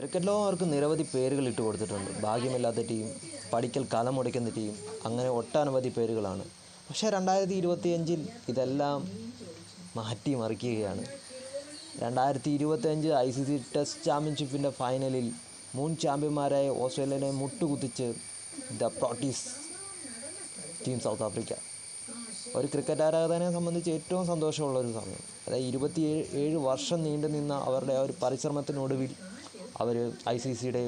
Cricket ലോകം അവർക്ക് നിരവധി പേരുകൾ ഇട്ട് കൊടുത്തിട്ടുണ്ട്. ഭാഗ്യമില്ലാത്ത ടീം പഠിക്കൽ കലമുടയ്ക്കുന്ന ടീം അങ്ങനെ ഒട്ടനവധി പേരുകളാണ്. പക്ഷേ രണ്ടായിരത്തി ഇരുപത്തിയഞ്ചിൽ ഇതെല്ലാം മാറ്റി മറിക്കുകയാണ്. രണ്ടായിരത്തി ഇരുപത്തിയഞ്ച് ഐ സി സി ടെസ്റ്റ് ചാമ്പ്യൻഷിപ്പിന്റെ ഫൈനലിൽ മുൻ ചാമ്പ്യന്മാരായ ഓസ്ട്രേലിയനെ മുട്ടുകുത്തിച്ച് the Proteas team South Africa. ഒരു ക്രിക്കറ്റ് ആരാധകനെ സംബന്ധിച്ച് ഏറ്റവും സന്തോഷമുള്ള ഒരു സമയം. അതായത് ഇരുപത്തിയേഴ് ഏഴ് വർഷം നീണ്ടു നിന്ന അവരുടെ ആ ഒരു പരിശ്രമത്തിനൊടുവിൽ അവർ ഐ സി സിയുടെ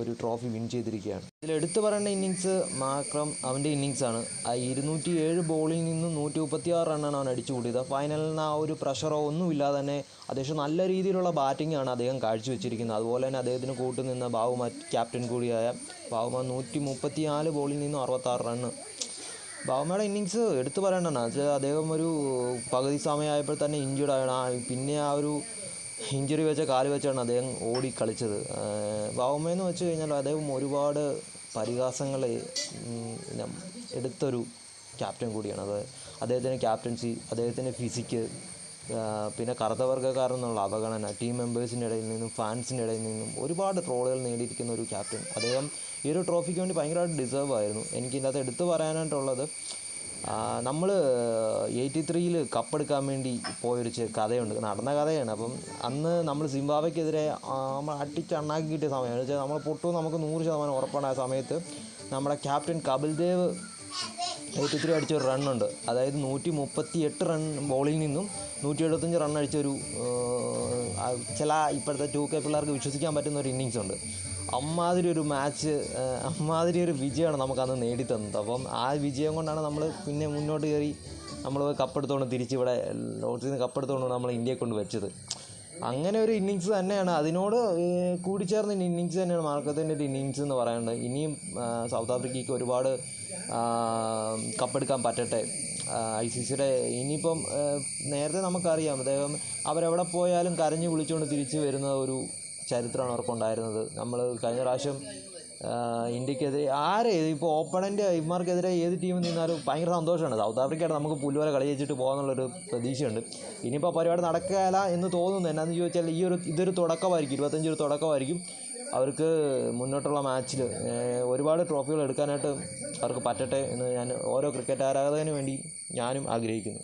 ഒരു ട്രോഫി വിൻ ചെയ്തിരിക്കുകയാണ്. ഇതിൽ എടുത്തു പറയേണ്ട ഇന്നിങ്സ് മാക്രം അവന്റെ ഇന്നിങ്സാണ്. ആ ഇരുന്നൂറ്റി ഏഴ് ബോളിൽ നിന്ന് നൂറ്റി മുപ്പത്തി ആറ് റണ്ണാണ് അവൻ അടിച്ചു കൂടിയത്. ഫൈനലിൽ നിന്ന് ആ ഒരു പ്രഷറോ ഒന്നുമില്ലാതെ തന്നെ അദ്ദേഹം നല്ല രീതിയിലുള്ള ബാറ്റിംഗ് ആണ് അദ്ദേഹം കാഴ്ചവെച്ചിരിക്കുന്നത്. അതുപോലെ തന്നെ അദ്ദേഹത്തിന് കൂട്ടുനിന്ന ബാവുമ ക്യാപ്റ്റൻ കൂടിയായ ബാവുമ നൂറ്റി മുപ്പത്തി നാല് ബോളിൽ നിന്നും അറുപത്താറ് റണ്ണ്. ബാബുമയുടെ ഇന്നിങ്സ് എടുത്തു പറയേണ്ടതാണ്. അദ്ദേഹം ഒരു പകുതി സമയമായപ്പോൾ തന്നെ ഇഞ്ചുർഡ് ആണ് ആ പിന്നെ ആ ഒരു ഇഞ്ചുറി വെച്ച കാൽ വെച്ചാണ് അദ്ദേഹം ഓടി കളിച്ചത്. ബാവമ്മയെന്ന് വെച്ച് കഴിഞ്ഞാൽ അദ്ദേഹം ഒരുപാട് പരിഹാസങ്ങൾ എടുത്തൊരു ക്യാപ്റ്റൻ കൂടിയാണ്. അത് അദ്ദേഹത്തിന്റെ ക്യാപ്റ്റൻസി അദ്ദേഹത്തിന്റെ ഫിസിക്ക് പിന്നെ കറുത്തവർഗക്കാരെന്നുള്ള അവഗണന ടീം മെമ്പേഴ്സിന്റെ ഇടയിൽ നിന്നും ഫാൻസിന്റെ ഇടയിൽ നിന്നും ഒരുപാട് ട്രോളുകൾ നേടിയിരിക്കുന്ന ഒരു ക്യാപ്റ്റൻ. അദ്ദേഹം ഈ ഒരു ട്രോഫിക്ക് വേണ്ടി ഭയങ്കരമായിട്ട് ഡിസേർവ് ആയിരുന്നു. എനിക്ക് ഇതിന്റെ എടുത്തു പറയാനായിട്ടുള്ളത് നമ്മൾ എയ്റ്റി ത്രീയിൽ കപ്പെടുക്കാൻ വേണ്ടി പോയൊരു കഥയുണ്ട്. നടന്ന കഥയാണ്. അപ്പം അന്ന് നമ്മൾ സിംബാബ്വെക്കെതിരെ നമ്മൾ അട്ടിച്ചണ്ണാക്കി കിട്ടിയ സമയമാണ്. വെച്ചാൽ നമ്മൾ പൊട്ടു നമുക്ക് നൂറ് ശതമാനം ഉറപ്പാണ് ആ സമയത്ത്. നമ്മുടെ captain Kapil Dev eighty three അടിച്ച ഒരു റണ്ണുണ്ട്. അതായത് നൂറ്റി മുപ്പത്തി എട്ട് റൺ ബോളിൽ നിന്നും നൂറ്റി എഴുപത്തഞ്ച് റൺ അടിച്ചൊരു ചില ഇപ്പോഴത്തെ ടു കെ പിള്ളേർക്ക് വിശ്വസിക്കാൻ പറ്റുന്ന ഒരു ഇന്നിങ്സ് ഉണ്ട്. അമ്മാതിരി ഒരു മാച്ച് അമ്മാതിരി ഒരു വിജയമാണ് നമുക്കന്ന് നേടിത്തന്നത്. അപ്പം ആ വിജയം കൊണ്ടാണ് നമ്മൾ പിന്നെ മുന്നോട്ട് കയറി നമ്മൾ കപ്പെടുത്തോണ്ട് തിരിച്ച് ഇവിടെ ലോഡ്സിൽ നിന്ന് കപ്പെടുത്തോണ്ട് നമ്മൾ ഇന്ത്യയെ കൊണ്ട് വെച്ചത്. അങ്ങനെ ഒരു ഇന്നിങ്സ് തന്നെയാണ്. അതിനോട് കൂടി കൂടിച്ചേർന്ന ഇന്നിങ്സ് തന്നെയാണ് മാർക്കത്തിന്റെ ഒരു ഇന്നിങ്സ് എന്ന് പറയുന്നത്. ഇനിയും സൗത്ത് ആഫ്രിക്കയ്ക്ക് ഒരുപാട് കപ്പെടുക്കാൻ പറ്റട്ടെ. ഐ സി സിയുടെ ഇനിയിപ്പം നേരത്തെ നമുക്കറിയാം. അദ്ദേഹം അവരെവിടെ പോയാലും കരഞ്ഞു വിളിച്ചുകൊണ്ട് തിരിച്ചു വരുന്ന ഒരു ചരിത്രമാണ് അവർക്കുണ്ടായിരുന്നത് നമ്മൾ കഴിഞ്ഞ പ്രാവശ്യം ഇന്ത്യക്കെതിരെ ആരെ? ഇപ്പോൾ ഓപ്പണന്റ് ഇമാർക്കെതിരെ ഏത് ടീം നിന്നാലും ഭയങ്കര സന്തോഷമാണ്. സൗത്ത് ആഫ്രിക്കയായിട്ട് നമുക്ക് പുല്ലുപോലെ കളി ജയിച്ചിട്ട് പോകാന്നുള്ളൊരു പ്രതീക്ഷയുണ്ട്. ഇനിയിപ്പോൾ പരിപാടി നടക്കുകയില്ല എന്ന് തോന്നുന്നു. എന്നാന്ന് ചോദിച്ചാൽ ഈ ഒരു ഇതൊരു തുടക്കമായിരിക്കും. ഇരുപത്തഞ്ച് ഒരു തുടക്കമായിരിക്കും. അവർക്ക് മുന്നോട്ടുള്ള മാച്ചിൽ ഒരുപാട് ട്രോഫികൾ എടുക്കാനായിട്ട് അവർക്ക് പറ്റട്ടെ എന്ന് ഞാൻ ഓരോ ക്രിക്കറ്റ് ആരാധകന് വേണ്ടി ഞാനും ആഗ്രഹിക്കുന്നു.